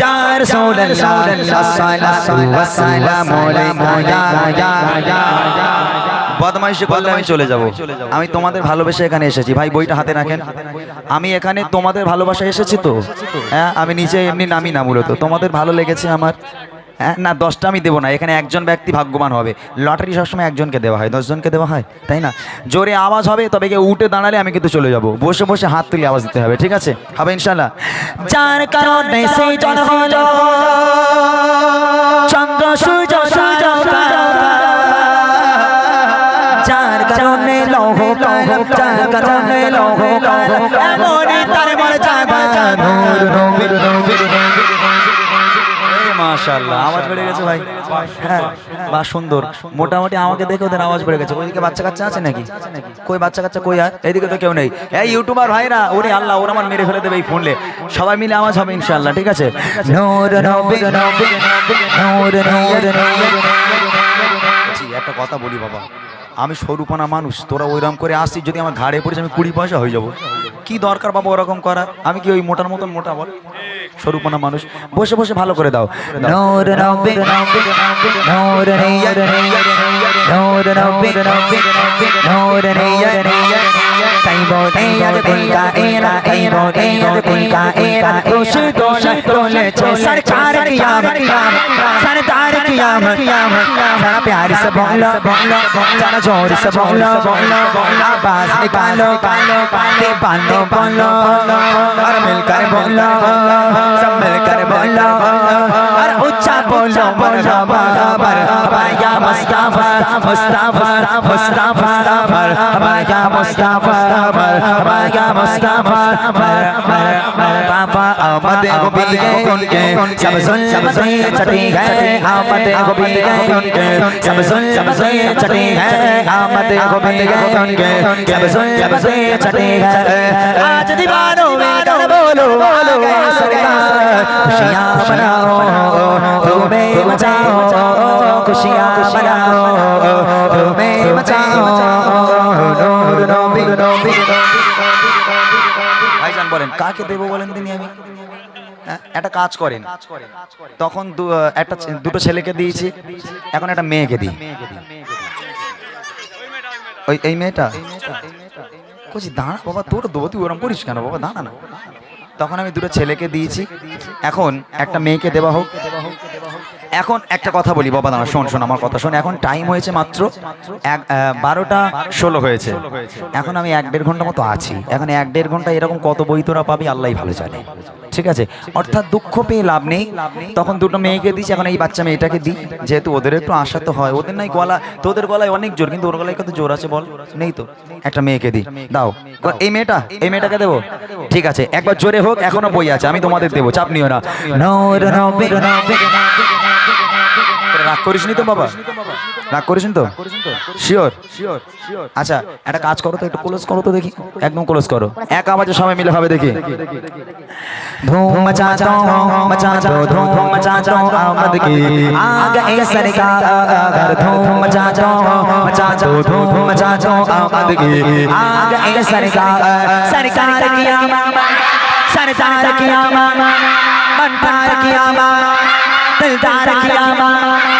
या रसूल अल्लाह अस्सलातु वस्सलामु अलैका या বদমাইশি করলে আমি চলে যাব আমি তোমাদের ভালোবেসে এখানে এসেছি ভাই বইটা হাতে রাখেন আমি এখানে তোমাদের ভালোবাসা এসেছি তো হ্যাঁ আমি নিচে এমনি নামি না মূলত তোমাদের ভালো লেগেছে আমার হ্যাঁ? না, দশটা আমি দেবো না। এখানে একজন ব্যক্তি ভাগ্যবান হবে। লটারি সবসময় একজনকে দেওয়া হয়। দশজনকে দেওয়া হয়, তাই না? জোরে আওয়াজ হবে, তবে কেউ উঠে দাঁড়ালে আমি কিন্তু চলে যাব। বসে বসে হাত তুলে আওয়াজ দিতে হবে, ঠিক আছে? হবে ইনশাল্লাহ চন্দ্র আওয়াজ বেড়ে গেছে ভাই হ্যাঁ বা সুন্দর মোটামুটি আমাকে দেখে ওদের আওয়াজ বেড়ে গেছে ওইদিকে বাচ্চা কাচ্চা আছে নাকি কই বাচ্চা কাচ্চা কই আর এইদিকে তো কেউ নেই এই ইউটিউবার ভাইরা ওরে আল্লাহ ওরা আমার মেরে ফেলে দেবে এই ফোনলে সবাই মিলে আওয়াজ হবে ইনশাআল্লাহ ঠিক আছে নূর নবীর নবীর নূর নূর একটা কথা বলি বাবা আমি সরুপনা মানুষ তোরা ওইরকম করে আসছিস যদি আমার ঘাড়ে পড়েছে আমি কুড়ি পয়সা হয়ে যাব কি দরকার বাবা ওরকম করা আমি কি ওই মোটার মতন মোটা বল সরুপনা মানুষ বসে বসে ভালো করে দাও। নূর নবীর নূর নিয়র নূর নবীর নূর নিয়র তাইবো তাইয়দ কুলকা এরা তাইবো তাইয়দ কুলকা এরা খুশ দোল দোলেছে सरकार कियामत सरदार कियामत जरा प्यार से बोलो जरा जोर से बोलो आवाज निकालो ते बानो बोलो और मिलकर बोलो सब मिलकर बोलो और ऊंचा बोलो मरहबा मरहबा या मुस्ताफा मुस्ताफा मुस्ताफा या मुस्ताफा या मुस्ताफा मरहबा आमद भी गए उनके सब सुन से चटी गए आमद भी गए उनके सब सुन से चटी गए आमद भी गए उनके सब सुन से चटी गए आज কাকে দেবো বলেন তিনি আমি? হ্যাঁ, একটা কাজ করেন। তখন একটা দুটো ছেলেকে দিয়েছি। এখন একটা মেয়েকে দিই। ওই এই মেয়েটা? বলছি দাঁড়া বাবা তোর দেবো তুই ওরম করিস কেন? বাবা দাঁড়া না। তখন আমি দুটো ছেলেকে দিয়েছি। এখন একটা মেয়েকে দেওয়া হোক এখন একটা কথা বলি, বাবা দাঁড়া শোন শোন আমার কথা, শোন, এখন টাইম হয়েছে মাত্র এক বারোটা ষোলো হয়েছে। এখন আমি এক দেড় ঘণ্টা মতো আছি। এখন এক দেড় ঘণ্টা এরকম কত বই তোরা পাবি আল্লাহ ভালো জানে। ঠিক আছে? অর্থাৎ দুঃখ পেয়ে লাভ নেই। তখন দুটো মেয়েকে দিচ্ছি এখন এই বাচ্চা মেয়েটাকে দিই। যেহেতু ওদের একটু আশা তো হয়। ওদের নাই গলা, তোদের গলায় অনেক জোর, কিন্তু ওর গলায় কত জোর আছে বল? নেই তো। একটা মেয়েকে দিই। দাও। এই মেয়েটা, এই মেয়েটাকে দেবো? ঠিক আছে। একবার জোরে হোক, এখনও বই আছে। আমি তোমাদের দেবো। চাপ নিও না। রাগ করিস নি তো বাবা রাগ করিস তো শিওর আচ্ছা একটা কাজ করো তো একটু ক্লোজ করো তো দেখি একদম ক্লোজ করো এক আওয়াজে সবাই মিলে হবে দেখি धूम मचा दो मचा दो धूम मचा दो आमद की आ गए सरकार अगर धूम मचा दो मचा दो धूम मचा दो आमद की आ गए सरकार सरकार की आमद सरदार की आमद बनतार की आमद दिलदार की आमद सब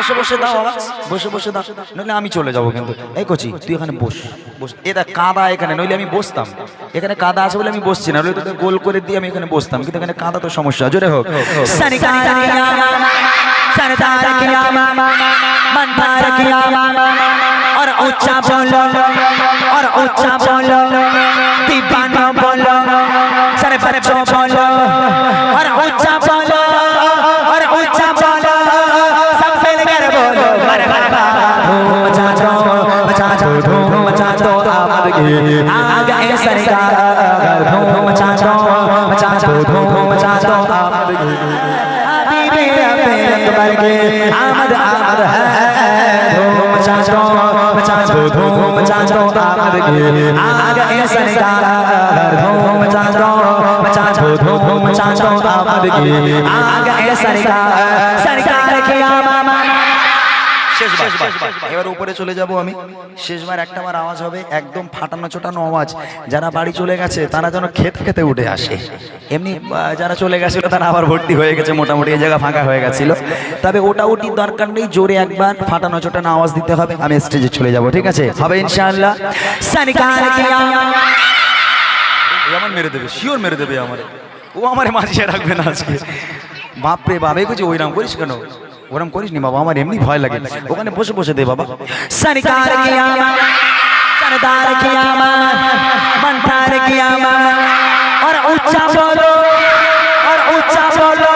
বসে বসে দাও আওয়াজ বসে বসে দাও নইলে আমি চলে যাবো কিন্তু এই কচি তুই এখানে বস বস এটা কাদা এখানে নইলে আমি বসতাম এখানে কাদা আছে বলে আমি বসছি না নইলে তোকে গোল করে দিয়ে আমি এখানে বসতাম কিন্তু এখানে কাদা তো সমস্যা জোরে হোক सरकार की आमद सरदार की आमद बनतार की आमद और ऊंचा बोलो और ऊंचा बोलो दीवानो बोलो सर बच्चों बोलो धूम मचा दो आवाज़ के आ गए धूम धूम मचा दो आवाज़ धूम धूम धूम धूम मचा दो आवाज़ सरकार सरकार के आ এবার উপরে চলে যাব আমি। শেষবার একটা আমার আওয়াজ হবে একদম ফাটানো ছোটানো আওয়াজ। যারা বাড়ি চলে গেছে তারা যেন খেতে খেতে উঠে আসে। এমনি যারা চলে গেছিল তারা আবার ভর্তি হয়ে গেছে মোটামুটি এই জায়গা ফাঁকা হয়ে গেছিল। তবে ওটা ওটির দরকার নেই জোরে একবার ফাটানো ছোটানো আওয়াজ দিতে হবে। আমি স্টেজে চলে যাব ঠিক আছে? হবে ইনশাআল্লাহ। আমার মেরে দেবে শিওর মেরে দেবে আমার। ও আমার মাঝে রাখবে না আজকে। বাপরে বাপ এগুছি ওই নাম করিস কেন? ওরম করিস নি বাবা আমার এমনি ভয় লাগে। ওখানে বসে বসে দে বাবা। সরকার কি আমার সরদার কি আমার মন্তার কি আমার? আর উচ্চা বলো আর উচ্চা বলো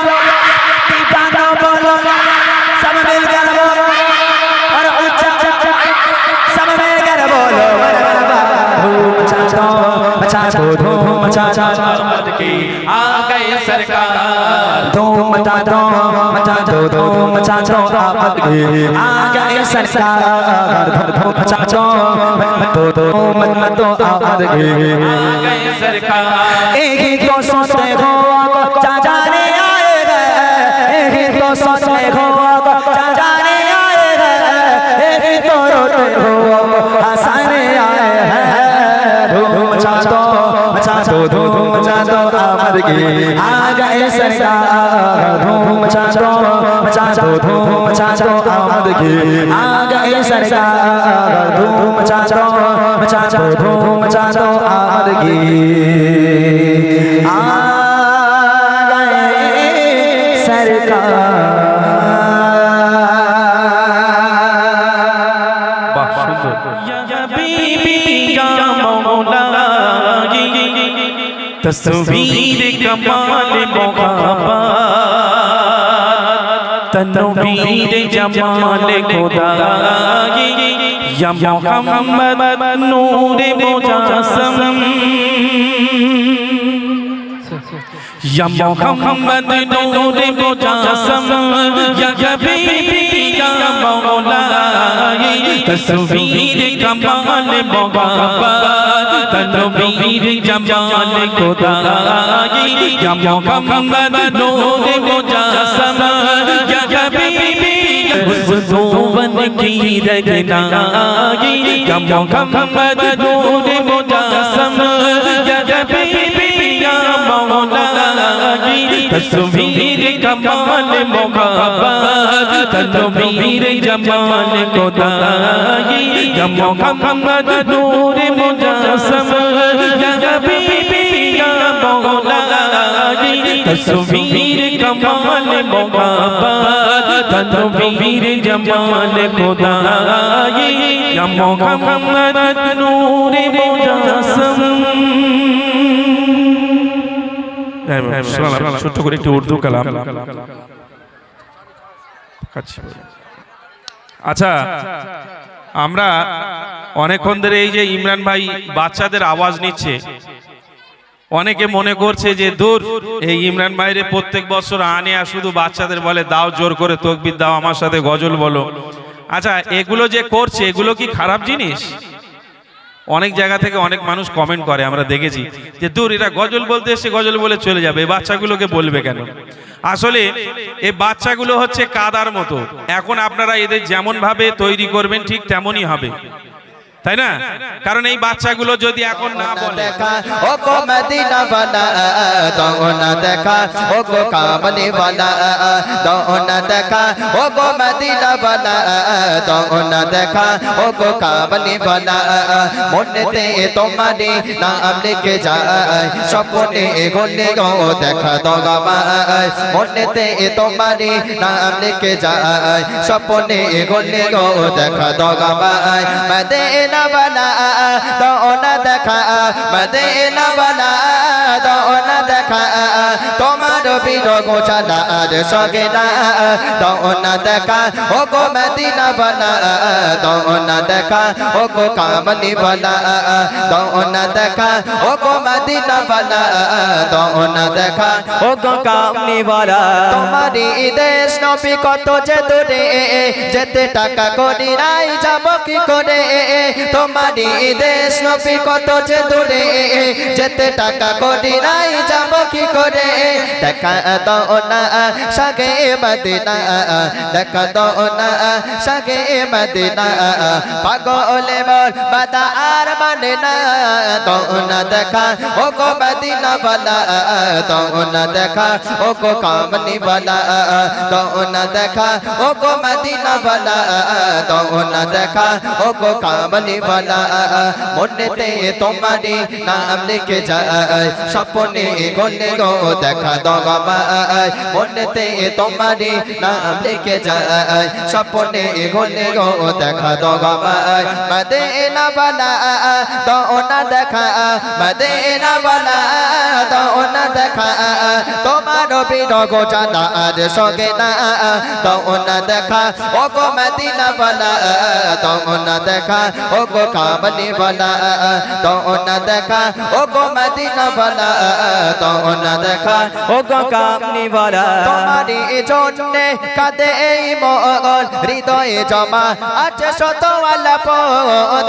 Oh, বলো সব मचा दो धूम मचा दो आमद की आ गए सरकार धूम मचा दो मचा दो धूम मचा दो आमद की आ गए सरकार धूम मचा दो दो धूम मचा दो आमद की आ गए सरकार एक ही तो सोचते हो चाचा ने आए गए एक ही तो सोचते हो चाचा ने आए गए एक ही तो रोते हो मचा दो धूम मचा दो आमद की आ गए सरकार धूम मचा दो मचा दो धूम मचा दो आमद की आ गए सरकार धूम मचा दो मचा दो धूम मचा दो आमद की तस्वीर कमाल मोहब्बत तनवीर जमाल खुदा या मोहम्मद नूर मुजासम یا محمد نور مجاسم یا حبیبی یا مولائی تصویر کمال محبت تنویر جمال خدائی یا محمد نور مجاسم یا حبیبی اس دوبن کی رگنائی یا محمد نور तस्वीर कमाल मोहब्बत तनवीर जमाल खुदा या मोहम्मद नूर मुजासम या हबीबी या मौला तस्वीर कमाल मोहब्बत तनवीर जमाल खुदा या मोहम्मद नूर मुजासम ছোট্ট করে একটু উর্দু কালাম। আচ্ছা আমরা অনেকক্ষণ ধরে এই যে ইমরান ভাই বাচ্চাদের আওয়াজ নিচ্ছে। অনেকে মনে করছে যে দূর এই ইমরান ভাইরে প্রত্যেক বছর আনে আর শুধু বাচ্চাদের বলে দাও জোর করে তকবির দাও আমার সাথে গজল বলো। আচ্ছা এগুলো যে করছে এগুলো কি খারাপ জিনিস? অনেক জায়গা থেকে অনেক মানুষ কমেন্ট করে, আমরা দেখেছি যে দূর, এরা গজল বলতে এসে গজল বলে চলে যাবে, এই বাচ্চাগুলোকে বলবে কেন? আসলে এই বাচ্চাগুলো হচ্ছে কাদার মতো। এখন আপনারা এদের যেমনভাবে তৈরি করবেন, ঠিক তেমনই হবে। তাই না? কারণ এই বাচ্চাগুলো যদি এখন না বলে ও গো মদিনা বানা দাও না দেখা ও গো কামনে বানা দাও না দেখা ও গো মদিনা বানা দাও না দেখা ও গো কামনে বানা। মনেতে তোমারে নাম লিখে যায় স্বপ্নে গলে গো দেখা দাও গামায় মনেতে তোমারে নাম লিখে যায় স্বপ্নে গলে গো দেখা দাও গামায় মদিনা মদিনা দোনা দেখা মদিনা বানা দোনা দেখা। তোমার বীর গোছানা সগে না দোনা দেখা। ও গো মদিনা বানা দোনা দেখা। ও গো কামনি বানা দোনা দেখা। ও গো মদিনা বানা দোনা দেখা। ও গো কামনি বানা। তোমারই দেশ নবী কত যে দূরে যেতে টাকা করি নাই যাব কি করে? তোমারই দেশ নবী কত যে দূরে যেতে টাকা করি নাই যাব কি করে টাকা দাও না সাগে মদিনা টাকা দাও না সাগে মদিনা পাগলে মোর বাতা আর মানে না দাও না দেখা ও গো মদিনা বালা দাও না দেখা ও গো কামনি বালা দাও না দেখা ও গো মদিনা বালা দাও না দেখা ও গো কামনি বানে বালা মনেতে তোমারে নাম লিখে যায়। স্বপ্নে দেখা দগমায় মনেতে তোমারে নাম দেখা দগমায় মদে না না দেখা। মদে না বালা, দাও না দেখা। তোমার না, দাও না দেখা। দেখা। ও গো কাবলি বলা তো না দেখা ও গো মদিনা বলা তো না দেখা ও গো বলা। তোমারই জন্যে কাঁদে এই মগল হৃদয়ে জমা আছে শত আলাপ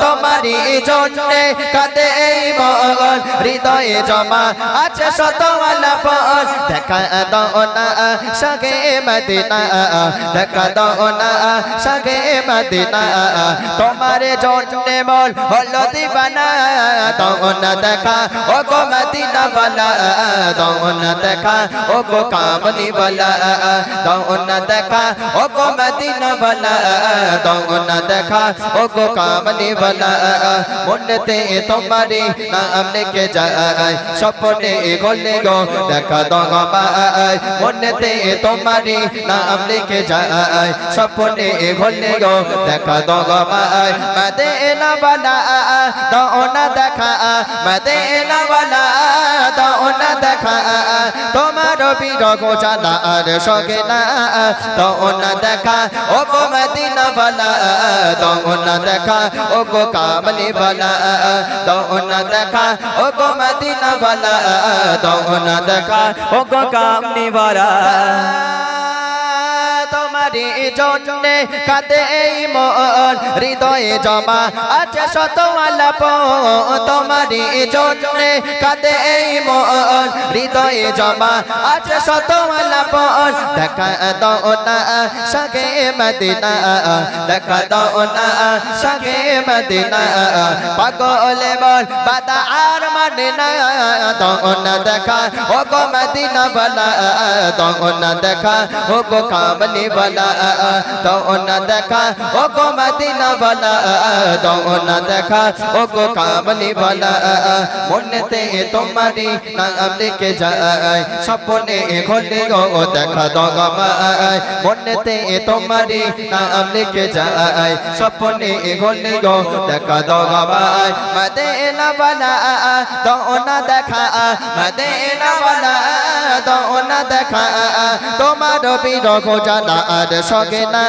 তোমারই জন্যে কাঁদে এই মগল হৃদয়ে জমা আছে শত আলাপ দেখা দাও না সঙ্গে মদিনা, দেখা দাও না সঙ্গে মদিনা। তোমার জন্য বল হলো দিবানা দাও না দেখা ও গো মদিনা বালা দাও না দেখা ও গো কামনি বালা দাও না দেখা ও গো মদিনা বালা দাও না দেখা ও গো কামনি বালা, মনেতে তোমারি নাম লিখে যায়, স্বপ্নে গলে গো দেখা দাও মায়, মনেতে তোমারি নাম লিখে যায়, স্বপ্নে গলে গো দেখা দাও মায় মদিনা বালা দাও না দেখা, মদিনা বালা দাও না দেখা, তোমার বিরগ জানা আর সগে না, দাও না দেখা, ও গো মদিনা বালা দাও না দেখা, ও গো কামলি বালা দাও না দেখা, ও গো মদিনা বালা দাও না দেখা, ও গো কামনি বলা তোমারি জন্যে কাঁদে এই মন হৃদয়ে জমা আছে শত আলাপ। তোমারি জন্যে কাঁদে এই মন হৃদয়ে জমা আছে শত আলাপ। দেখা দাও না সগে মদিনা, দেখা দাও না সগে মদিনা। পাগলে বল বাদা আর মানে না, দাও না দেখা ও গো মদিনা বালা, দাও না দেখা ও গো কামলি বালা। দাও না দেখা ও গো মদিনা বালা, দাও দেখা ও গো কামলি বালা, মনেতে তোমারি নাম লিখে যায়, স্বপ্নে ঘটে গো দেখা দাও মনেতে তোমারি নাম লিখে যায়, স্বপ্নে ঘটে গো দেখা দাও মদিনা বালা, দাও দেখা, মদিনা বালা, দাও দেখা, তোমার বিরগ জানা আর সগে না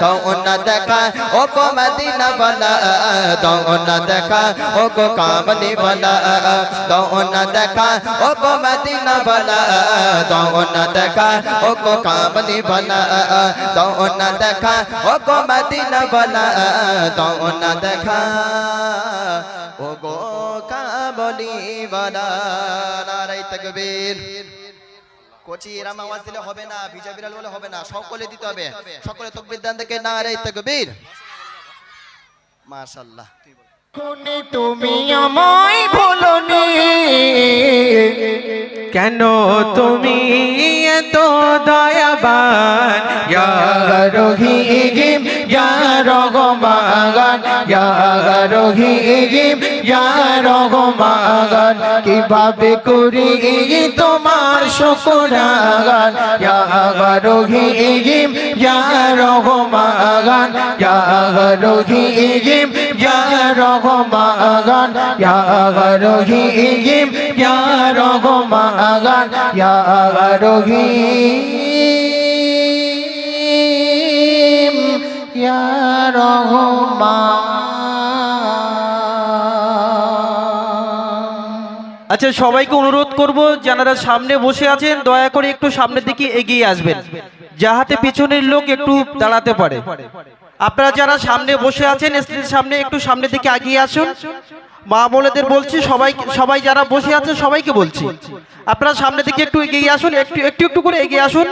দাও না দেখা, ও গো মদিনা বালা দাও না দেখা, ও গো কামলি বালা দাও না দেখা, ও গো মদিনা বালা দাও না দেখা, ও গো কামলি বালা দাও না দেখা, ও গো মদিনা বালা দাও না দেখা, ও গো কামলি বালা নারাই তকবীর। কোচি এরাম আওয়াজ দিলে হবে না বিজয় বিড়াল বলে হবে না সকলে দিতে হবে। সকলে তকবীর দান থেকে নারাই তকবীর। মাশাআল্লাহ। কোনে তুমি আমায় ভুলনি কেন তুমি এত দয়াবান? ইয়া রহিম। কীভাবে করি তোমার ইয়া রহিম ইয়া রহমান ইয়া রহিম ইয়া রহমান ইয়া রহিম ইয়া রহমান ইয়া রহিম আচ্ছা সবাইকে অনুরোধ করব যারা সামনে বসে আছেন, দয়া করে একটু সামনের দিকে এগিয়ে আসবেন, যাহাতে পিছনের লোক একটু দাঁড়াতে পারে। আপনারা যারা সামনে বসে আছেন, স্ত্রীর সামনে একটু সামনের দিকে এগিয়ে আসুন। মা বোনেদের বলছি, সবাই সবাই যারা বসে আছে, সবাইকে বলছি। আপনারা সামনের দিকে একটু এগিয়ে আসুন, একটু একটু একটু করে এগিয়ে আসুন।